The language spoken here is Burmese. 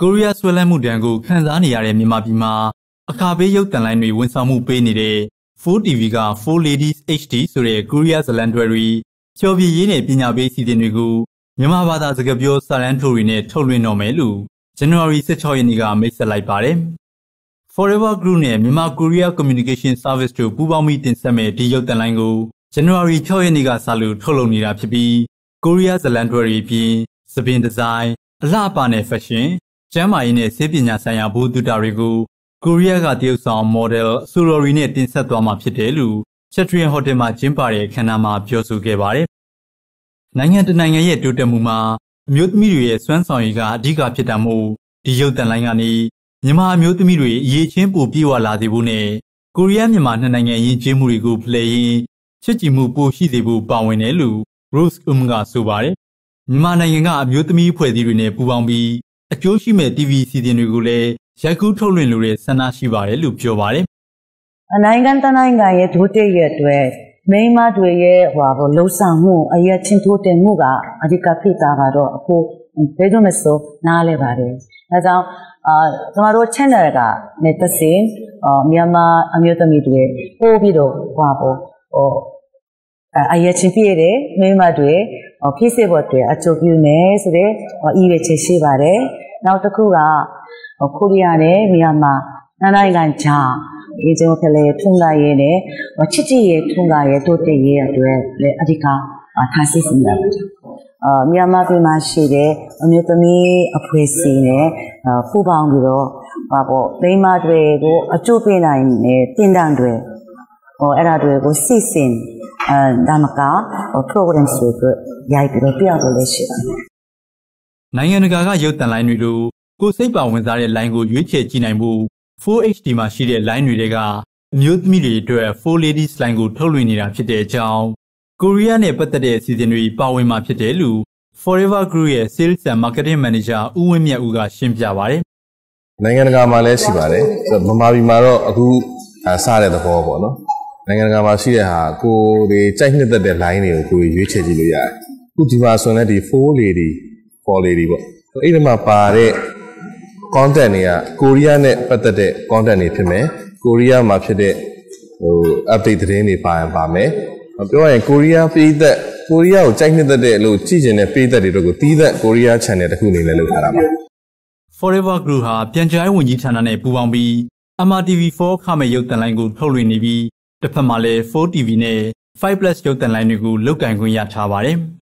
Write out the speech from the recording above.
ကိုရီးယားဆွဲလန်းမှုဒဏ်ကိုခံစားနေရတဲ့မြန်မာပြည်မှာအခါပေးရုပ်သံလိုင်းတွေဝန်ဆောင်မှုပေးနေတဲ့ 4TV က4 Ladies HD ဆိုတဲ့ကိုရီးယားဇလန်တွဲတွေကျော်ပြရေးနဲ့ပညာပေးစီစဉ်တွေကိုမြန်မာဘာသာစကားပြောစာတန်းထိုးတွေနဲ့ထုတ်လွှင့်တော့မယ်လို့ January 16ရက်နေ့ကမိတ်ဆက်လိုက်ပါတယ်။ Forever Group နဲ့မြန်မာ Korea Communication Service တို့ပူးပေါင်းပြီးတင်ဆက်မဲ့ဒီရုပ်သံလိုင်းကို January 6ရက်နေ့ကစလို့ထုတ်လုပ်နေတာဖြစ်ပြီးကိုရီးယားဇလန်တွဲတွေအပြင်သပင်ဒီဇိုင်းအလှပနဲ့ fashion ကျမ်းမာရေးနဲ့ဆေးပညာဆိုင်ရာဘုသူတာတွေကိုကိုရီးယားကတရုတ်ဆောင်မော်ဒယ်ဆူရိုရီနဲ့တင်ဆက်သွားမှာဖြစ်တယ်လို့ချက်ထရီယန်ဟိုတယ်မှာကျင်းပတဲ့ခမ်းနားမှာပြောဆိုခဲ့ပါတယ်။နိုင်ငံတနိုင်ငံရဲ့တိုးတက်မှုမှာအမျိုးသမီးတွေရဲ့စွမ်းဆောင်ရည်ကအဓိကဖြစ်တာမို့ဒီရုပ်သံလိုင်းကနေမြန်မာအမျိုးသမီးတွေအရေးချင်းပိုပြေဝလာစေဖို့နဲ့ကိုရီးယားမြန်မာနှစ်နိုင်ငံယဉ်ကျေးမှုတွေကိုဖလှယ်ရင်းချစ်ကြည်မှုပိုရှိစေဖို့ပါဝင်တယ်လို့ Rose Um ကဆိုပါတယ်။မြန်မာနိုင်ငံကအမျိုးသမီးအဖွဲ့အစည်းတွေနဲ့ပူးပေါင်းပြီး အကျိုးရှိမဲ့ TV စီစဉ်တွေကိုလည်းရိုက်ကူးထုတ်လွှင့်လိုတဲ့ဆန္ဒရှိပါတယ်လို့ပြောပါတယ်။နိုင်ငံတနိုင်ငံရဲ့ဒုတိယအတွက်မိမတွေရဲ့ဟိုဘောလှုပ်ဆောင်မှုအရေးချင်းထိုးတင်မှုကအဓိကဖြစ်တာကတော့အခုဘယ်လိုမဆိုနားလဲပါတယ်။ဒါကြောင့်အာကျမတို့ channel ကနေတစင်မြန်မာအမျိုးသမီးတွေပို့ပြီးတော့ဟိုဘောဟို အရေးချင်းပြည့်တယ်မိမတွေဖြစ်စေဖို့အတွက်အကျိုးပြုမယ်ဆိုတဲ့ဤရချက်ရှိပါတယ်။နောက်တစ်ခုကကိုရီးယားနဲ့မြန်မာနိုင်ငံခြားအေဂျင့်ဖလေထုံလာရဲနဲ့ချစ်ချစ်ရဲထုံလာရဲတိုးတက်ရဲအတွက်လည်းအဓိကထားစီစဉ်ရပါတယ်။အာမြန်မာပြည်မှာရှိတဲ့အမျိုးသမီးအဖွဲ့အစည်းနဲ့ပူးပေါင်းပြီးတော့ဟာပေါ့မိမတွေကိုအကျိုးပေးနိုင်တဲ့တင်တန်းတွေဟိုအဲ့ဒါတွေကိုစီစဉ် အဲဒါမက program တွေရိုက်ပြီးတော့ပြရလို့လည်းရှိပါတယ်။နိုင်ငံတကာကရုပ်သံလိုင်းတွေလိုကိုစိတ်ပါဝင်စားတဲ့ line ကိုရွေးချယ်ကြည့်နိုင်ဖို့ 4HD မှာရှိတဲ့ line တွေကအမျိုးသမီးတွေအတွက်4 ladies line ကိုထုတ်လွှင့်နေတာဖြစ်တဲ့အကြောင်းကိုရီးယားနဲ့ပတ်သက်တဲ့အစီအစဉ်တွေပါဝင်မှာဖြစ်တယ်လို့ Forever Group ရဲ့ Sales and Marketing Manager ဦးဝင်းမြတ်ဦးကရှင်းပြပါတယ်။နိုင်ငံတကာမှာလည်းရှိပါတယ်။ဆိုတော့ဗမာပြည်မှာတော့အခုစတဲ့သဘောပေါ့နော်။ နိုင်ငံတကာမှာရှိတဲ့ဟာကိုတွေကြိုက်နှစ်သက်တဲ့ line တွေကိုကိုရွေးချယ်ကြည့်လို့ရတယ်။အခုဒီမှာဆိုရင်လည်းဒီ4 lady 4 lady ပေါ့။အဲ့ဒီမှာပါတဲ့ content တွေကကိုရီးယားနဲ့ပတ်သက်တဲ့ content တွေဖြစ်မယ်ကိုရီးယားမှာဖြစ်တဲ့ဟို update သတင်းတွေပါရင်ပါမယ်ပြောရရင်ကိုရီးယားပြည်သက်ကိုရီးယားကိုကြိုက်နှစ်သက်တဲ့လို့ကြည့်ကျင်တဲ့ပြည်သက်တွေတို့ကိုတီးသက်ကိုရီးယား channel တစ်ခုအနေနဲ့လုပ်ထားတာပါ Forever Group ဟာပြန်ကြားဝန်ကြီးဌာနနဲ့ပူးပေါင်းပြီး MRTV4 ခမဲ့ရုပ်သံလိုင်းကိုထုတ်လွှင့်နေပြီး တစ်ဖက်မှာလည်း 4TV နဲ့5 Plus ရုပ်သံလိုင်းတွေကိုလုတ်ကင်ခွင့်ရထားပါတယ်။